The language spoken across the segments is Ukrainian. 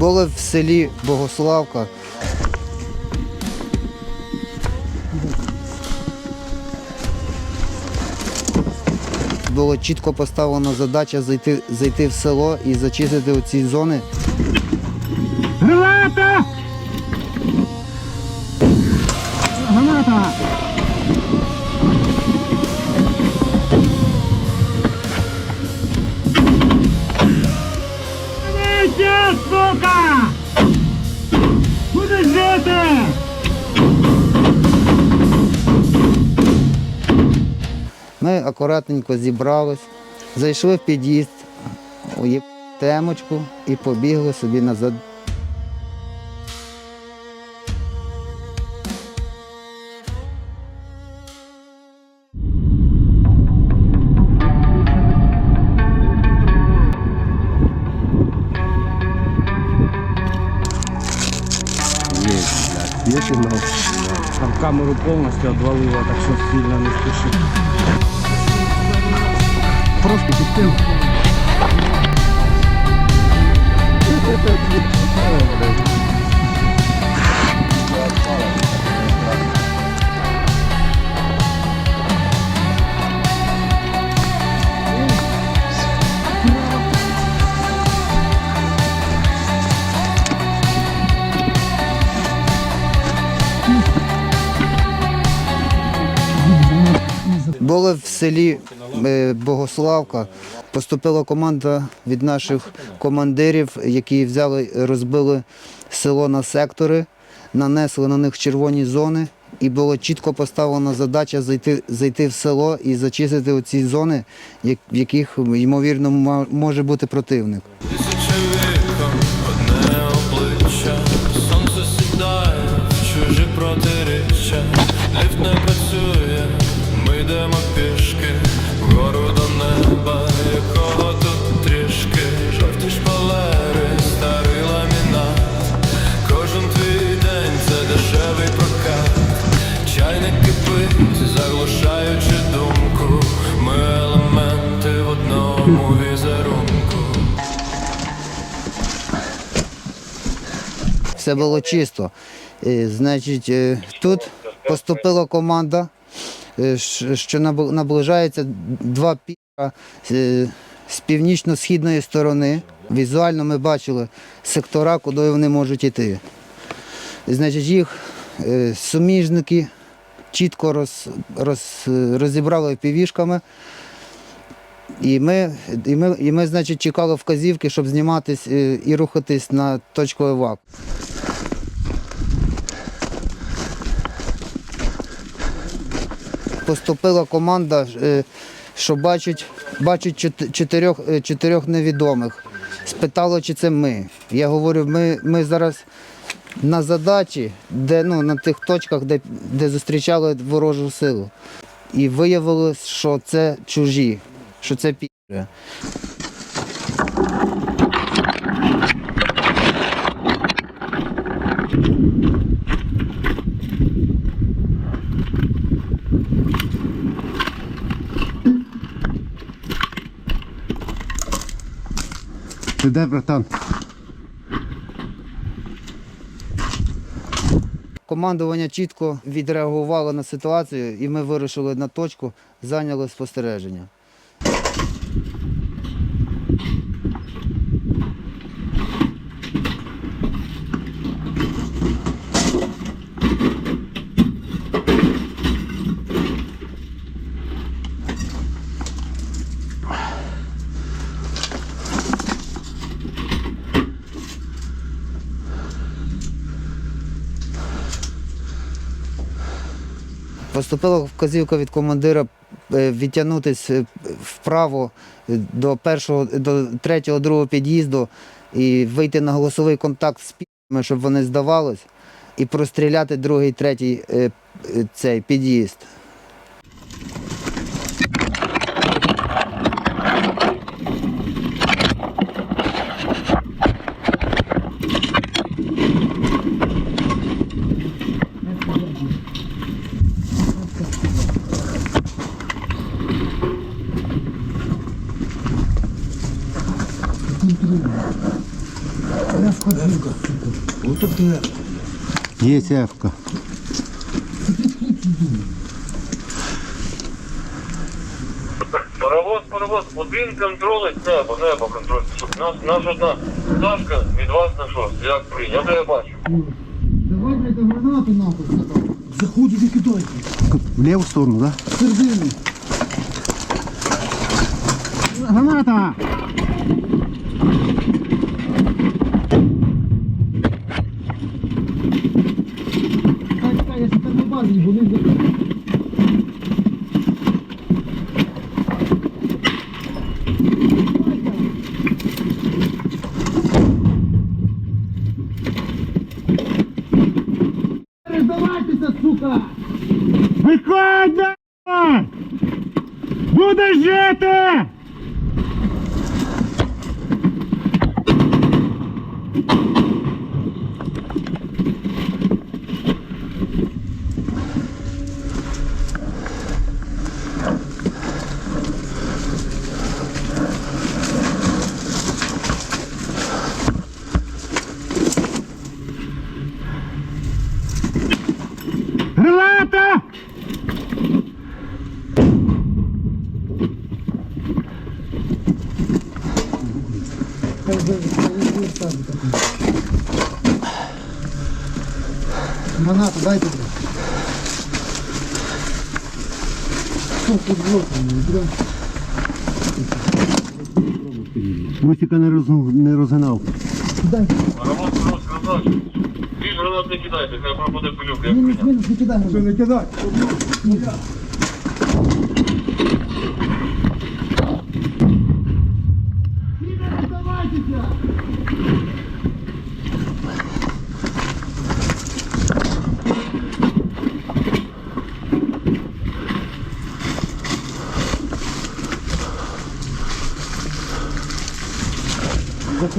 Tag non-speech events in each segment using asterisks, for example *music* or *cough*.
Були в селі Богославка. Була чітко поставлена задача зайти, зайти в село і зачистити оці зони. Граната! Граната! Ми акуратненько зібрались, зайшли в під'їзд, уїб темочку і побігли собі назад. Там камеру полностью отвалило, так что сильно не спеши. Просто пустил. *laughs* Були в селі е, Богославка. Поступила команда від наших командирів, які взяли, розбили село на сектори, нанесли на них червоні зони, і була чітко поставлена задача зайти, зайти в село і зачистити оці зони, в яких ймовірно може бути противник. Одне обличчя, сонце сідає, чужі протиріччя, ліфт не працює, ми йдемо пішки, вгору трішки, жовті шпалери, старий ламінат, кожен твій день це дешевий прокат, чайник кипить, заглушаючи думку, ми в одному візерунку. все було чисто. Е, Значить, е, тут поступила команда, що наближається два піра е, з північно-східної сторони. Візуально ми бачили сектора, куди вони можуть йти. Значить, їх е, суміжники чітко роз, роз, розібрали півішками. І ми, і, ми, і ми, значить, чекали вказівки, щоб зніматись е, і рухатись на точку евак. Поступила команда, е, що бачить, бачить чотирьох, е, чотирьох невідомих. Спитало, чи це ми. Я говорю, ми, ми зараз на задачі, де, ну, на тих точках, де, де зустрічали ворожу силу. І виявилось, що це чужі, що це пі***. Ти де, братан? Командування чітко відреагувало на ситуацію, і ми вирушили на точку, зайняли спостереження. Поступила вказівка від командира е, відтягнутися вправо е, до першого, до третього, другого під'їзду і вийти на голосовий контакт з пі***ми, щоб вони здавались, і простріляти другий, третій Эвка, эвка. Вот это эвка. Есть эвка. Паровоз, паровоз, один контролить треба, треба контролити. Щоб нас, нас одна Сашка, від вас на що, як прийнято, я бачу. Давайте гранату нахуй. Заходите, кидайте. В левую сторону, да? В середину. Граната! Lo Гранату дайте. Мусіка не, роз... не розгинав. Паровоз, паровоз, красавчик. Ти ж гранат не кидайте, хай пропаде пилюк, як прийняв. не кидай. Що не кидай?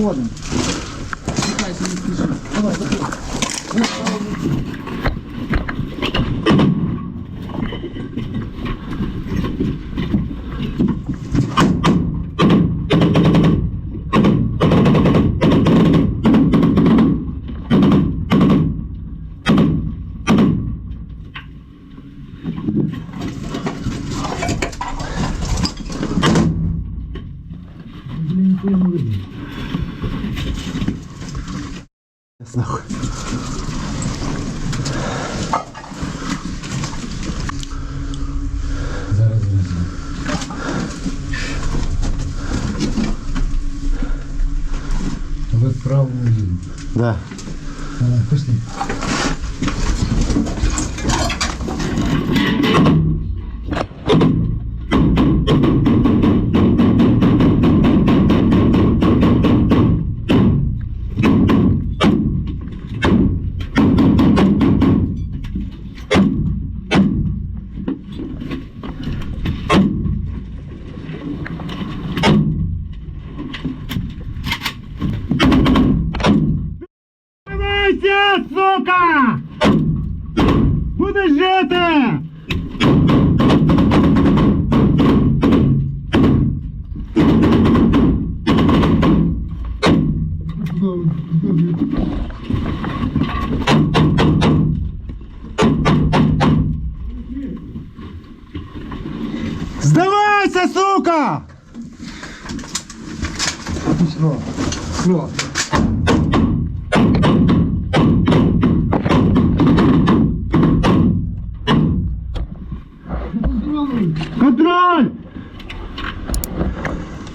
Заходимо. Чекайся, не спіши. Давай, заходимо. the Пішло. Пішло. Контроль!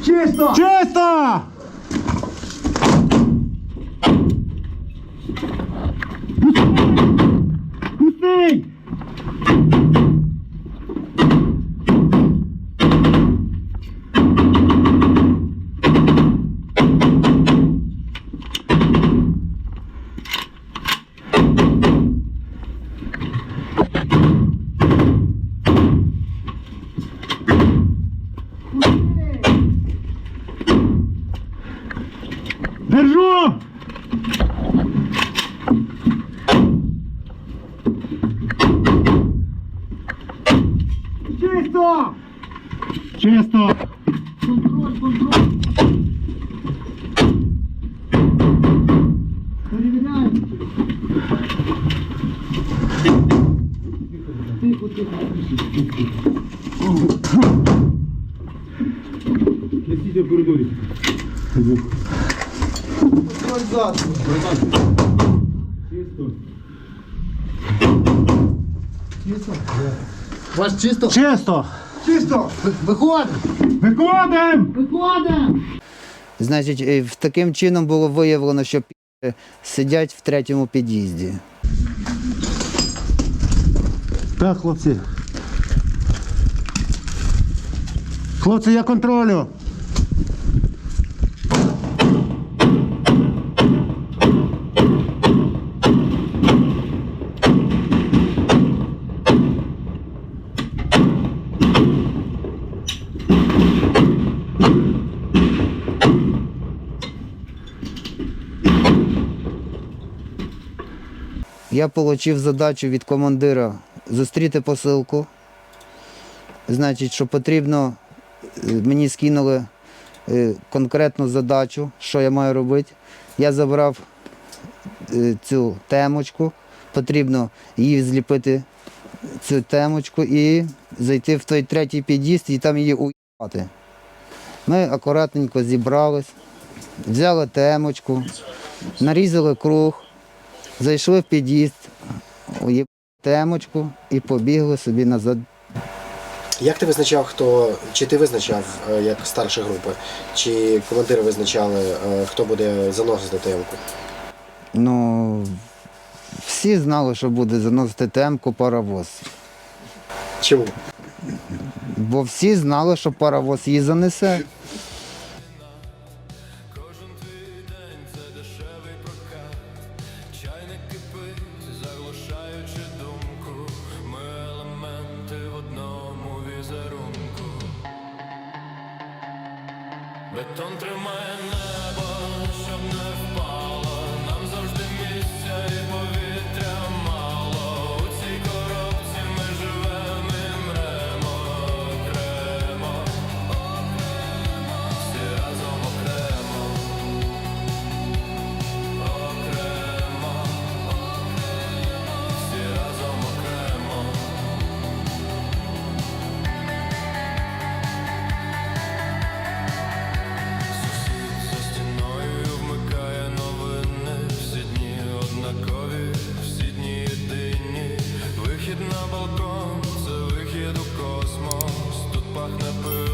Чисто! Чисто! Контроль, контроль. Перевіряємо! Тихо, тихо, тихо. Летіть в коридорі. Контроль. Чисто. Чисто? Вас чисто? Чисто. Чисто! Виходимо! Виходимо! Виходимо! Значить, е, таким чином було виявлено, що сидять в третьому під'їзді. Так, хлопці. Хлопці, я контролю. Я отримав задачу від командира зустріти посилку. Значить, що потрібно, е, мені скинули е, конкретну задачу, що я маю робити. Я забрав е, цю темочку, потрібно її зліпити, цю темочку, і зайти в той третій під'їзд і там її уїхати. Ми акуратненько зібрались, взяли темочку, нарізали круг. Зайшли в під'їзд, уїбали темочку і побігли собі назад. Як ти визначав, хто чи ти визначав е, як старша група, чи командири визначали, е, хто буде заносити темку? Ну, всі знали, що буде заносити темку паровоз. Чому? Бо всі знали, що паровоз її занесе. Бетон тримає нас. балкон, це вихід у космос, тут пахне пив.